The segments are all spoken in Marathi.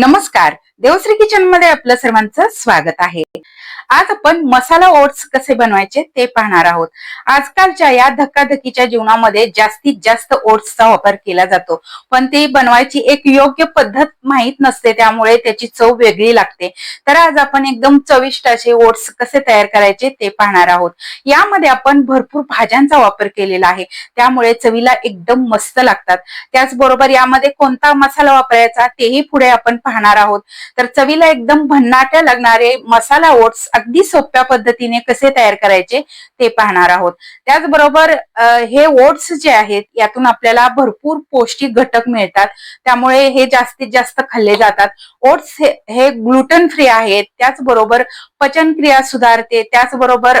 नमस्कार. देवश्री किचनमध्ये आपलं सर्वांचं स्वागत आहे. आज आपण मसाला ओट्स कसे बनवायचे ते पाहणार आहोत. आजकालच्या या धक्काधक्कीच्या जीवनामध्ये जास्तीत जास्त ओट्सचा वापर केला जातो. पण ते बनवायची एक योग्य पद्धत माहीत नसते त्यामुळे त्याची चव वेगळी लागते. तर आज आपण एकदम चविष्ट असे ओट्स कसे तयार करायचे ते पाहणार आहोत. यामध्ये आपण भरपूर भाज्यांचा वापर केलेला आहे. त्यामुळे चवीला एकदम मस्त लागतात. त्याचबरोबर यामध्ये कोणता मसाला वापरायचा तेही पुढे आपण पाहणार आहोत. तर चवीला एकदम भन्नाट्या लागणारे मसाला ओट्स अगदी सोप्या पद्धतीने कसे तयार करायचे ते पाहणार आहोत. त्याचबरोबर हे ओट्स जे आहेत यातून आपल्याला भरपूर पौष्टिक घटक मिळतात. त्यामुळे हे जास्तीत जास्त खाल्ले जातात. ओट्स हे, हे ग्लुटन फ्री आहेत. त्याचबरोबर पचनक्रिया सुधारते. त्याचबरोबर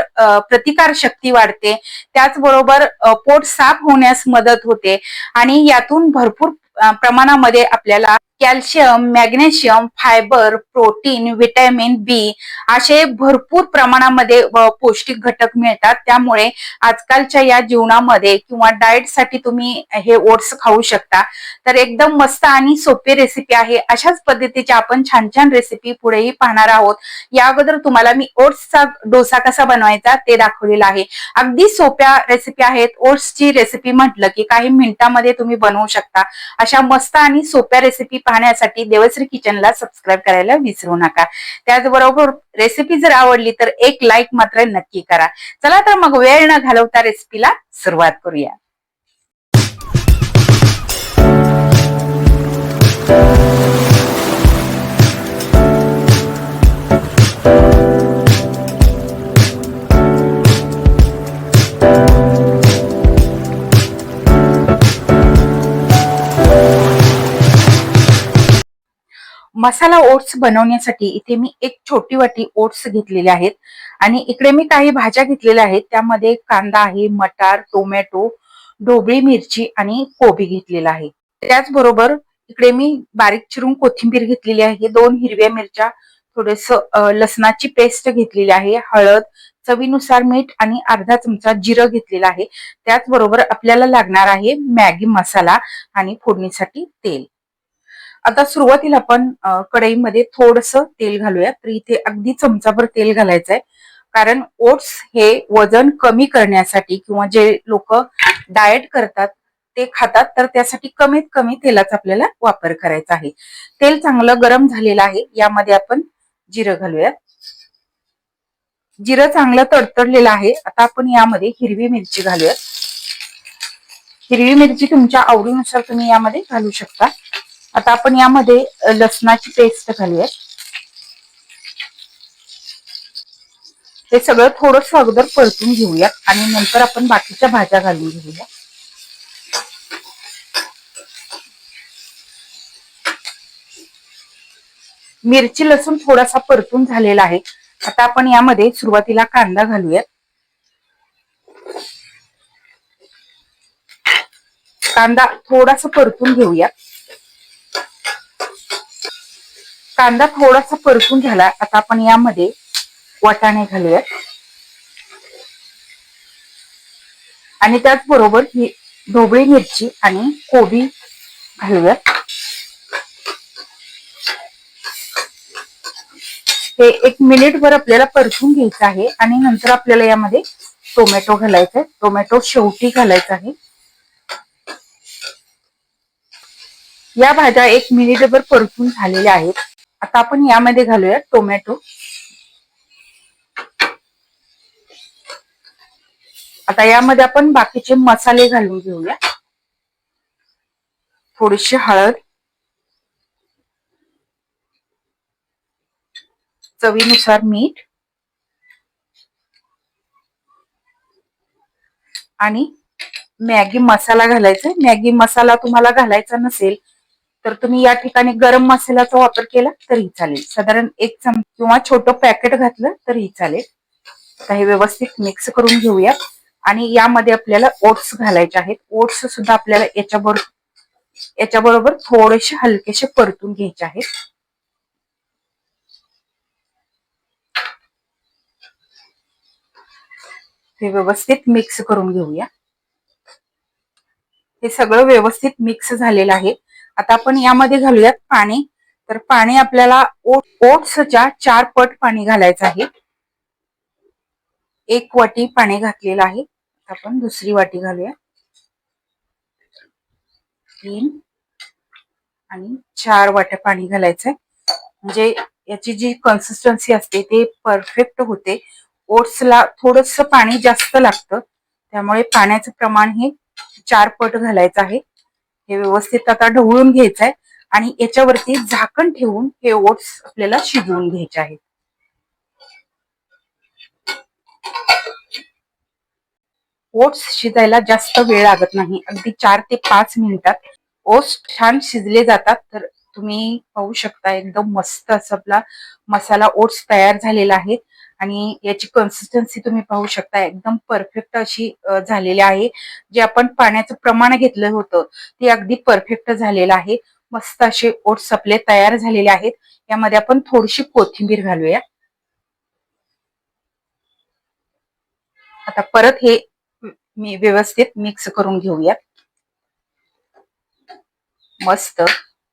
प्रतिकार शक्ती वाढते. त्याचबरोबर पोट साफ होण्यास मदत होते. आणि यातून भरपूर प्रमाणामध्ये आपल्याला calcium magnesium fibre protein vitamin B असे भरपूर प्रमाणामध्ये पौष्टिक घटक मिळतात. त्यामुळे आजकालच्या या जीवनामध्ये किंवा डाएटसाठी तुम्ही हे ओट्स खाऊ शकता. तर एकदम मस्त आणि सोपी रेसिपी आहे. अशाच पद्धतीच्या आपण छान छान रेसिपी पुढेही पाहणार आहोत. या अगोदर तुम्हाला मी ओट्सचा डोसा कसा बनवायचा ते दाखवलेला आहे. अगदी सोप्या रेसिपी आहेत. ओट्सची रेसिपी म्हटलं की काही मिनिटांमध्ये तुम्ही बनवू शकता. अशा मस्त आणि सोप्या रेसिपी पाहण्यासाठी देवश्री किचनला सबस्क्राईब करायला विसरू नका. त्याचबरोबर रेसिपी जर आवडली तर एक लाईक मात्र नक्की करा. चला तर मग वेळ न घालवता रेसिपीला सुरुवात करूया. मसाला ओट्स बनवण्यासाठी इथे मी एक छोटी वाटी ओट्स घेतलेले आहेत. आणि इकडे मी काही भाज्या घेतलेल्या आहेत. त्यामध्ये कांदा आहे मटार टोमॅटो ढोबळी मिरची आणि कोबी घेतलेला आहे. त्याचबरोबर इकडे मी बारीक चिरून कोथिंबीर घेतलेली आहे. दोन हिरव्या मिरच्या थोडस लसणाची पेस्ट घेतलेली आहे हळद चवीनुसार मीठ आणि अर्धा चमचा जिरं घेतलेला आहे. त्याचबरोबर आपल्याला लागणार आहे मॅगी मसाला आणि फोडणीसाठी तेल. आता सुरुवातीला आपण कढईमध्ये थोडस तेल घालूया. तर इथे अगदी चमचाभर तेल घालायचं आहे कारण ओट्स हे वजन कमी करण्यासाठी किंवा जे लोक डाएट करतात ते खातात तर त्यासाठी कमीत कमी तेलाचा आपल्याला वापर करायचा आहे. तेल चांगलं गरम झालेलं आहे. यामध्ये आपण जिरं घालूया जिरं चांगलं तडतडलेलं आहे. आता आपण यामध्ये हिरवी मिरची घालूया हिरवी मिरची तुमच्या आवडीनुसार तुम्ही यामध्ये घालू शकता. आता आपण यामध्ये लसणाची पेस्ट घालूया हे सगळं थोडस अगोदर परतून घेऊया आणि नंतर आपण बाकीच्या भाज्या घालून घेऊया. मिरची लसूण थोडासा परतून झालेला आहे. आता आपण यामध्ये सुरुवातीला कांदा घालूयात. कांदा थोडासा परतून घेऊया कांदा थोडासा परतून झाला आता आपण यामध्ये वाटाणे घालूयात. आणि त्याचबरोबर ही ढोबळी मिरची आणि कोबी घालूयात. हे एक मिनिटभर आपल्याला परतून घ्यायचं आहे आणि नंतर आपल्याला यामध्ये टोमॅटो घालायचा आहे टोमॅटो शेवटी घालायचा आहे. या भाज्या एक मिनिटभर परतून झालेल्या आहेत. आता आपण यामध्ये घालूया टोमॅटो. आता यामध्ये आपण बाकीचे मसाले घालून घेऊया. थोडीशी हळद. चवीनुसार मीठ. आणि मॅगी मसाला घालायचा मॅगी मसाला तुम्हाला घालायचा नसेल तर तुम्ही या ठिकाणी गरम मसाल्याचा वापर केला तरी चालेल. साधारण एक चम किंवा छोटं पॅकेट घातलं तरी चालेल. काही हे व्यवस्थित मिक्स करून घेऊया. आणि यामध्ये आपल्याला ओट्स घालायचे आहेत. ओट्स सुद्धा आपल्याला याच्याबरोबर याच्याबरोबर थोडेसे हलकेसे परतून घ्यायचे आहेत. हे व्यवस्थित मिक्स करून घेऊया. हे सगळं व्यवस्थित मिक्स झालेलं आहे. आता आपण यामध्ये घालूयात पाणी. तर पाणी आपल्याला ओट्सच्या चार पट पाणी घालायचं आहे. एक वाटी पाणी घातलेलं आहे. आपण दुसरी वाटी घालूया. तीन आणि चार वाट्या पाणी घालायचंय. म्हणजे याची जी कन्सिस्टन्सी असते ते परफेक्ट होते. ओट्सला थोडस पाणी जास्त लागतं. त्यामुळे पाण्याचं प्रमाण हे चार पट घालायचं आहे. हे व्यवस्थित आता ढवळून घ्यायचं आहे आणि याच्यावरती झाकण ठेवून हे ओट्स आपल्याला शिजवून घ्यायचे आहेत. ओट्स शिजायला जास्त वेळ लागत नाही. अगदी चार ते पाच मिनिटात ओट्स छान शिजले जातात. तर तुम्ही पाहू शकता एकदम मस्त असं आपला मसाला ओट्स तयार झालेला आहे. आणि याची कन्सिस्टन्सी तुम्ही पाहू शकता. एकदम परफेक्ट अशी झालेली आहे. जे आपण पाण्याचं प्रमाण घेतलं होतं ते अगदी परफेक्ट झालेलं आहे. मस्त असे ओट्स आपले तयार झालेले आहेत. यामध्ये आपण थोडीशी कोथिंबीर घालूया. आता परत हे मी व्यवस्थित मिक्स करून घेऊया मस्त.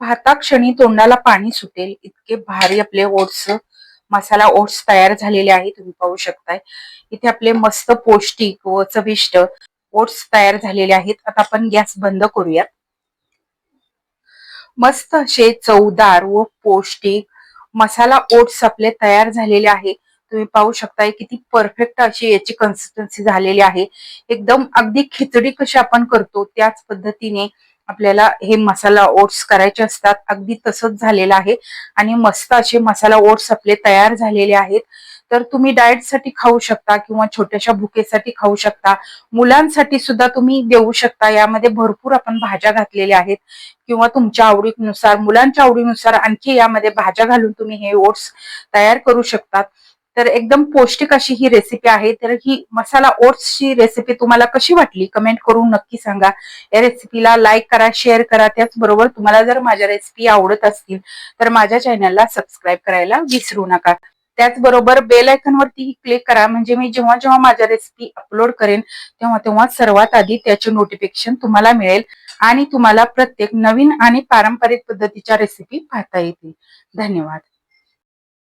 पाहता क्षणी तोंडाला पाणी सुटेल. इतके भारी आपले ओट्स मसाला ओट्स तयार झालेले आहे तुम्ही पाहू शकताय. इथे आपले मस्त पौष्टिक व चविष्ट ओट्स तयार झालेले आहेत. आता आपण गॅस बंद करूया मस्त असे चवदार व पौष्टिक मसाला ओट्स आपले तयार झालेले आहे. तुम्ही पाहू शकताय किती परफेक्ट अशी याची कन्सिस्टन्सी झालेली आहे. एकदम अगदी खिचडी कशी आपण करतो त्याच पद्धतीने आपल्याला हे मसाला ओट्स करायचे असतात. अगदी तसंच झालेलं आहे. आणि मस्त असे मसाला ओट्स आपले तयार झालेले आहेत. तर तुम्ही डाएटसाठी खाऊ शकता किंवा छोट्याशा भुकेसाठी खाऊ शकता. मुलांसाठी सुद्धा तुम्ही देऊ शकता. यामध्ये भरपूर आपण भाज्या घातलेल्या आहेत. किंवा तुमच्या आवडीनुसार मुलांच्या आवडीनुसार आणखी यामध्ये भाज्या घालून तुम्ही हे ओट्स तयार करू शकतात. तर एकदम पौष्टिक अशी ही रेसिपी आहे. तर ही मसाला ओट्सची रेसिपी तुम्हाला कशी वाटली? कमेंट करून नक्की सांगा. या रेसिपीला लाईक करा शेअर करा. त्याचबरोबर तुम्हाला जर माझ्या रेसिपी आवडत असतील तर माझ्या चॅनलला सबस्क्राईब करायला विसरू नका. त्याचबरोबर बेल आयकन वरती क्लिक करा. म्हणजे मी जेव्हा जेव्हा माझ्या रेसिपी अपलोड करेन तेव्हा तेव्हा सर्वात आधी त्याचे नोटिफिकेशन तुम्हाला मिळेल आणि तुम्हाला प्रत्येक नवीन आणि पारंपरिक पद्धतीच्या रेसिपी पाहता येतील. धन्यवाद.